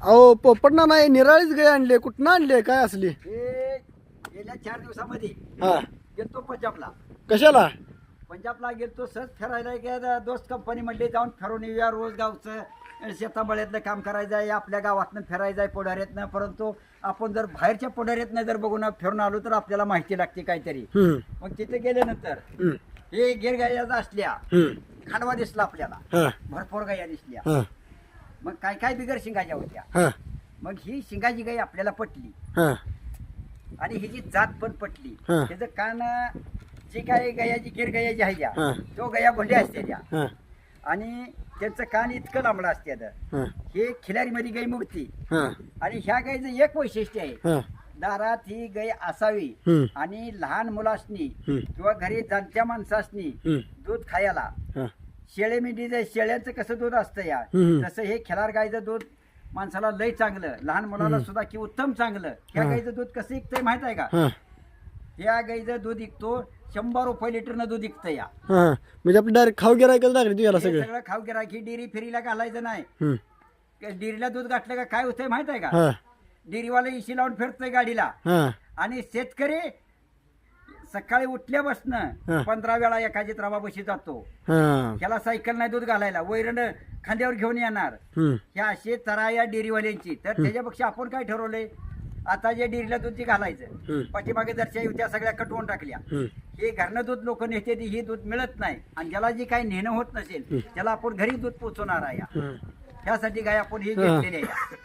अहो पोपटना नाही निराळीच गाय आणले कुठनं आणले काय असली? हे गेल्या चार दिवसामध्ये हा. गेलतो पंजाबला. कशाला? पंजाबला गेलतो सहज फिरायला गेला दोस्त कंपनी म्हणले जाऊन फिरून येऊया रोज गावचं शेताबळ्यातलं काम करायचं आहे आपल्या गावातनं फिरायचं आहे पुढाऱ्यातनं. परंतु आपण जर बाहेरच्या पुढाऱ्यातनं जर बघून फिरून आलो तर आपल्याला माहिती लागते काहीतरी. मग तिथे गेल्यानंतर हे गिरगाया असल्या खांडवा दिसला आपल्याला. भरपूर गाया दिसल्या. मग काय काय बिगर शिंगाच्या होत्या? हा. मग ही शिंगाची गाई आपल्याला पटली. हा. आणि हिची जात पण पटली. हा. त्याचं कान जी काय गयाची गिर गयाची आहे हा. त्या तो गया भोंडे असते त्या. हा. आणि त्यांचं कान इतकं लांबडं असते हा. हे खिलारीमध्ये गाई मुक्ती हा. आणि ह्या गाईचं एक वैशिष्ट्य आहे. हा. दारात ही गाय असावी हम्म. आणि लहान मुलासनी हम्म. किंवा घरी जाणत्या माणसासनी हम्म. दूध खायला हा. शेळे मिठी शेळ्यांचं कसं दूध असतं या हम्म. तसं हे खिलार गायचं दूध माणसाला लय चांगलं. लहान मुलाला सुद्धा की उत्तम चांगलं. ह्या हा. गाईचं दूध कसं विकतंय माहीत आहे का? हा. या गाईचं दूध विकतो शंभर रुपये लिटरनं दूध विकतं या हा. म्हणजे आपलं डायरेक्ट खाऊ गिरायकच लागले तुझ्याला हे सगळं? सगळं खाऊ गिराकी डेअरी फेरीला घालायचं नाही. हम्म. डेअरीला दूध घातलं का काय होतंय माहीत आहे का? हा. डेअरीवाला इशी लावून फिरतोय गाडीला. हा. आणि शेतकरी सकाळी हा. उठल्यापासनं पंधरा वेळा एखादी बशी जातो. हा. त्याला सायकल नाही दूध घालायला. वैरण खांद्यावर घेऊन येणार. हम्म. ह्या असे तरा या डेअरीवाल्यांची. तर त्याच्यापेक्षा आपण काय ठरवलंय? आता जे डेअरीला दूध ते घालायचं हम्म. पाठीमागे जरच्या त्या सगळ्या कटवून टाकल्या. हम्म. हे घरनं दूध लोक नेते ती हे दूध मिळत नाही. आणि ज्याला जे काही नेणं होत नसेल त्याला आपण घरी दूध पोचवणार आहे. हा. त्यासाठी गाय आपण हे हा. घेतलेले आहे.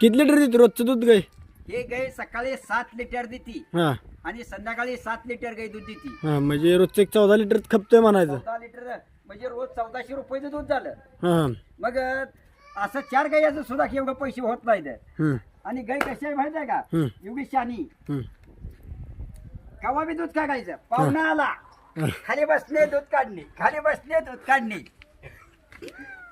किती लिटर देते रोजचं दूध गाय हे गाय सकाळी सात लिटर देते हा आणि संध्याकाळी सात लिटर गाय दूध देते हा म्हणजे रोजचं एक चौदा लिटर खपतोय म्हणायचं चौदा लिटर म्हणजे रोज चौदाशे रुपयाचं दूध झालं हा मग असं चार गायचं सुद्धा एवढं पैसे होत हम्म. आणि गाय कशी आहे माहिती आहे का हम्म. एवढी शानी हम्म. कवा बी दूध काढायचं पाहुणा आला. खाली बसले दूध काढणे खाली बसले दूध काढणे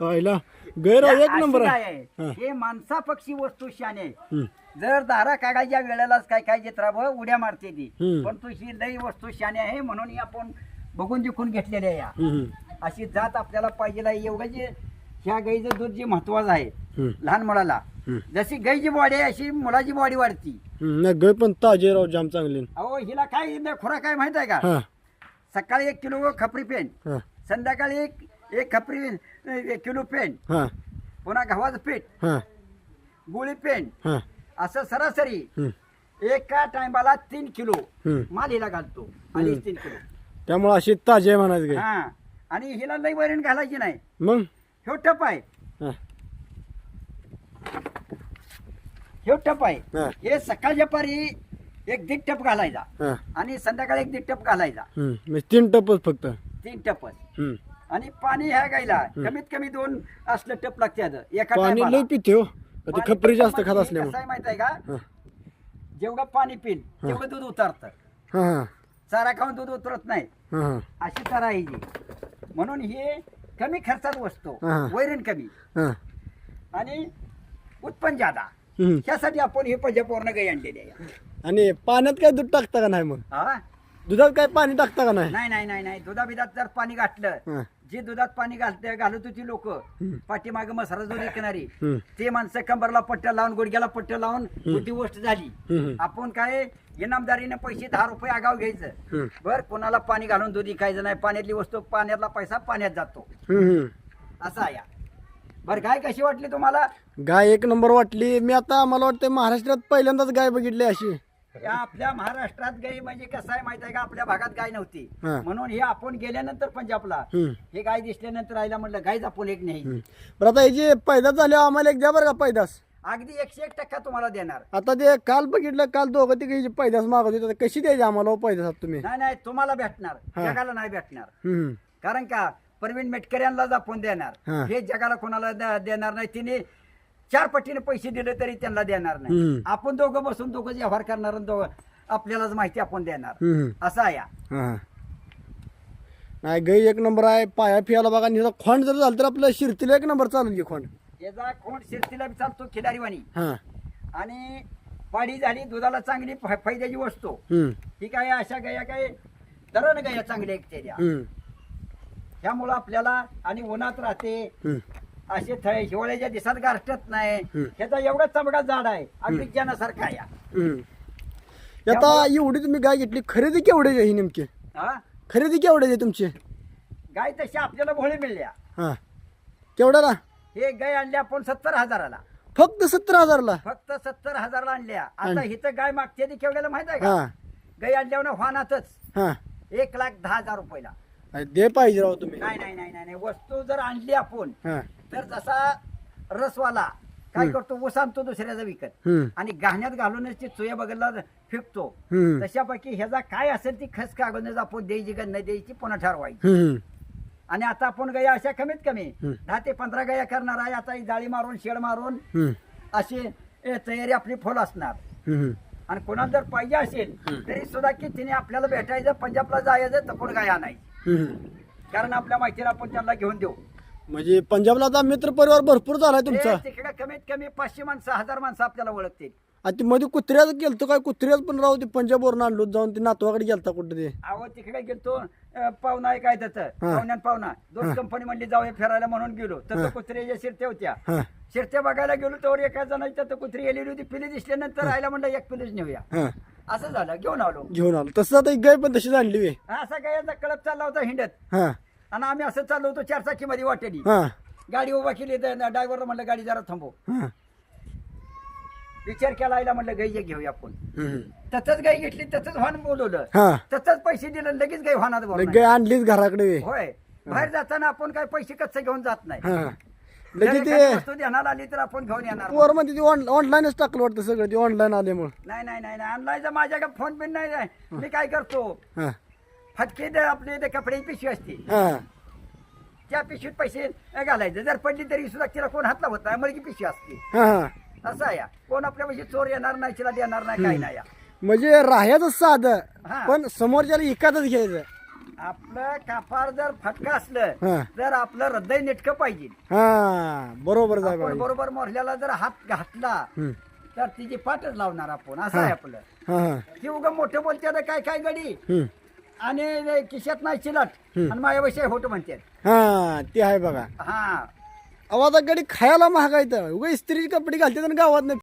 पाहिला गैराव एक अशी नंबर गाय आहे आहे हा. हे माणसा पक्षी वस्तू शाने आहे. हम्म. जर दारा काढायच्या वेळेलाच काय काय चित्राब उड्या मारते ती. हम्म. पण तू ही लई वस्तू शाने आहे म्हणून ही आपण बघून जिकून घेतलेल्या आहे या. हम्म. अशी जात आपल्याला पाहिजे आहे एवढं जे ह्या गाईचं दूध जे महत्वाचं आहे हम्म. लहान मुलाला. हम्म. जशी गाईची बॉडी आहे अशी मुलाची बॉडी वाढती. हम्म. नाही गाय पण ताजे राव जाम चांगले. अहो हिला काय खुरा काय माहीत आहे का? हा. सकाळी एक किलो खपरी पेन. हा. संध्याकाळी एक एक खपरी एक किलो पेन. हा. पुन्हा गव्हाचं पीठ. हा. गुळी पेन. हा. असं सरासरी. एका टायमाला तीन किलो. माल हिला घालतो. आणि तीन किलो. त्यामुळे अशी ताजे आहे म्हणायचं हा. आणि हिला लई वैरण घालायची नाही. मग? ह्यो टप आहे. हा. ह्यो टप आहे. हा. सकाळच्या पारी एक दीड टप घालायचा. हा. आणि संध्याकाळी एक दीड टप घालायचा. हम्म. म्हणजे तीन टपच फक्त. तीन टपच. हम्म. आणि पाणी ह्या गायला कमीत कमी दोन असलं टप लागते एका पाणी टायमाला. लई पिते हो. ते खपरी जास्त खात असल्यामुळे. आहे माहीत आहे का? जेवढं पाणी पिल तेवढं दूध उतरतं. हा चारा खाऊन दूध उतरत नाही. हा अशी चारा आहे ही. म्हणून हे कमी खर्चात वस्तू हा. वैरण कमी. हा. आणि उत्पन्न जादा हम्म. ह्यासाठी आपण हे पंजाबवरनं गाई आणलेली आहे. आणि पाण्यात काय दूध टाकता का नाही मग? हा? दुधात काय पाणी टाकता का नाही? नाही नाही नाही नाही. दुधाबिधात जर पाणी घातलं. जे दुधात पाणी घालते घालत होती लोक पाठीमागे मसाला जो विकणारी हम्म. ते माणसं कंबरला पट्ट्या लावून गुडघ्याला पट्ट्या लावून मोठी गोष्ट झाली. आपण काय इनामदारीने पैसे दहा रुपये आगाव. घ्यायचं. बर कोणाला पाणी घालून दूध विकायचं नाही पाण्यातली वस्तू पाण्यातला पैसा पाण्यात जातो. असा या बर गाय कशी वाटली तुम्हाला? गाय एक नंबर वाटली. मी आता मला वाटतं महाराष्ट्रात पहिल्यांदाच गाय बघितली अशी. या आपल्या महाराष्ट्रात गाय म्हणजे कसं आहे माहिती आहे का आपल्या भागात गाय नव्हती हा. म्हणून हे आपण गेल्यानंतर पंजाबला हम्म. हे गाय दिसल्यानंतर आईला म्हटलं गायच आपण एक नाही हम्म. बरं आता ह्याची पैदास झाली आम्हाला एक द्या बरं का पैदास अगदी एकशे एक टक्का तुम्हाला देणार आता ते काल बघितलं काल दोघं तिघी पैदास मागत होते आता कशी द्यायची आम्हाला हो पैदास आता तुम्ही नाही नाही तुम्हाला भेटणार हा. जगाला नाही भेटणार हम्म. कारण का प्रवीण मेटकऱ्यांनाच आपण हा. देणार हे जगाला कोणाला द- देणार नाही तिने चार पटीने पैसे दिले तरी त्यांना देणार नाही. हम्म. आपण दोघं बसून दोघं व्यवहार करणार आणि दोघं आपल्यालाच माहिती आपण देणार. हम्म. असा आहे या. हा. नाही गाय एक नंबर आहे. पाया फियाला बघा आणि ह्याचा खोंड जर झालं तर आपलं शिरतीला एक नंबर चालेल की खोंड. याचा खोंड शिरतीला बी चालतो खिलारीवाणी हा. आणि पाडी झाली दुधाला चांगली फा- फायद्याची वस्तू. हम्म. ही काय अशा गाया काय? दरण गाया चांगल्या ऐकते हम्म. त्यामुळं आपल्याला आणि उन्हात राहते. हम्म. असे थ- हिवाळ्याच्या दिवसात गारठत नाही. ह्याचा एवढा चमडा झाड आहे. अगदी ज्यानासारखा या. आता एवढी तुम्ही गाय घेतली खरेदी केवढी आहे ही नेमकी? हा? खरेदी केवढी आहे तुमची? गाय तशी आपल्याला भोळी मिळल्या हा. केवढ्याला? हे गाय आणली आपण सत्तर हजाराला. फक्त सत्तर हजारला? फक्त सत्तर हजारला आणल्या आता हिथं गाय मागते ती केवढ्याला माहीत आहे हा. का गाय आणल्यावर व्हानातच. हा. एक लाख दहा हजार रुपयाला. दे पाहिजे राव तुम्ही. नाही नाही नाही नाही नाही. वस्तू जर आणली आपण हा. तर जसा रसवाला काय हम्म. करतो ऊस आणतो दुसऱ्याचा विकत. हम्म. आणि गाण्यात घालूनच ती चुया बघायला फेकतो हम्म. तशापैकी ह्याचा काय असेल ती खस कागद आपण द्यायची का नाही द्यायची पुन्हा ठरवायची. हम्म. आणि आता आपण गया अशा कमीत कमी हम्म. दहा ते पंधरा गया करणार आहे. आता ही जाळी मारून शेड मारून हम्म. अशी ए, तयारी आपली फुल असणार. हम्म. आणि कोणाला जर पाहिजे असेल. तरी सुद्धा की तिने आपल्याला भेटायचं पंजाबला जायचं तर कोण आणायची हम्म कारण आपल्या माहितीला आपण त्यांना घेऊन देऊ. म्हणजे पंजाबला आता मित्र परिवार भरपूर झालाय तुमचा. तिकडे कमीत कमी पाचशे माणसं हजार माणसं आपल्याला ओळखतील. आणि ते मध्ये कुत्र्याचं गेलतो काय? कुत्र्याच पण राहू ते पंजाबवरून आणलो जाऊन ते नातवाकडे गेलता कुठं ते. अहो तिकडे गेलतो अं, पाहुणा आहे काय त्याचं? पाहुण्यात पाहुणा. दोन कंपनी म्हणली जाऊया फिरायला म्हणून गेलो. तर हा. कुत्र्याच्या शिरत्या होत्या. हा. शिरत्या बघायला गेलो तर एका जणाची तर कुत्री गेलेली होती पिली दिसल्यानंतर आयला म्हणलं एक पिलीच नेऊया. हा. असं झालं घेऊन आलो. घेऊन आलो. तसं आता गाय पण तशीच आणली वे. असा काय याचा कळप चालला होता हिंडत. हा. आणि आम्ही असं चाललो होतो चार चाकीमध्ये वाटेली हा. गाडी उभा केली तर ड्रायव्हर म्हणलं गाडी जरा थांबव. हा. विचार केला आयला म्हणलं गाई घेऊया आपण. तसंच गाई घेतली तसंच वाहन बोलवलं. हा. तसंच पैसे दिले लगेच गाई वाहनात बोलवलं. गाय आणलीच घराकडे. होय. बाहेर जाताना आपण काय पैसे कच्चे घेऊन जात नाही? हा. जर लगे एखादी ते वस्तू ध्यानाला आली तर आपण घेऊन येणार पोर ते ऑनलाईनच टाकलं वाटतं सगळं ते ऑनलाईन आल्यामुळं. नाही नाही नाही नाही. आणलायचं माझ्याकडे फोन बिन नाही आहे. मी काय करतो? हा. फटके ते आपले ते कपड्याची पिशवी असते. हा. त्या पिशवीत पैसे घालायचे. जर पडली तरी सुद्धा तिला कोण हात? लावत नाही मग पिशवी असते. हा हा. असं आहे कोण आपल्या पैसे चोर येणार नाही तिला देणार नाही काही नाही म्हणजे राहायचं साधं हा. पण समोरच्याला एकातच घ्यायचं. आपलं कापार जर फटका असलं. तर आपलं हृदय नेटकं पाहिजे. हा बरोबर आपण बरोबर मोरल्याला जर हात घातला हम्म. तर तिची पाठच लावणार आपण. असं. आहे आपलं. हा हा. ती उगा मोठं बोलते आता काय काय गडी? हम्म. आणि खिशात नाही चिलट. आणि माझ्याविषयी होत म्हणतात हा ते आहे बघा. हा. अहो गाडी खायला महागायचं. उगा इस्त्रीचे कपडे घालते आणि गावात नाही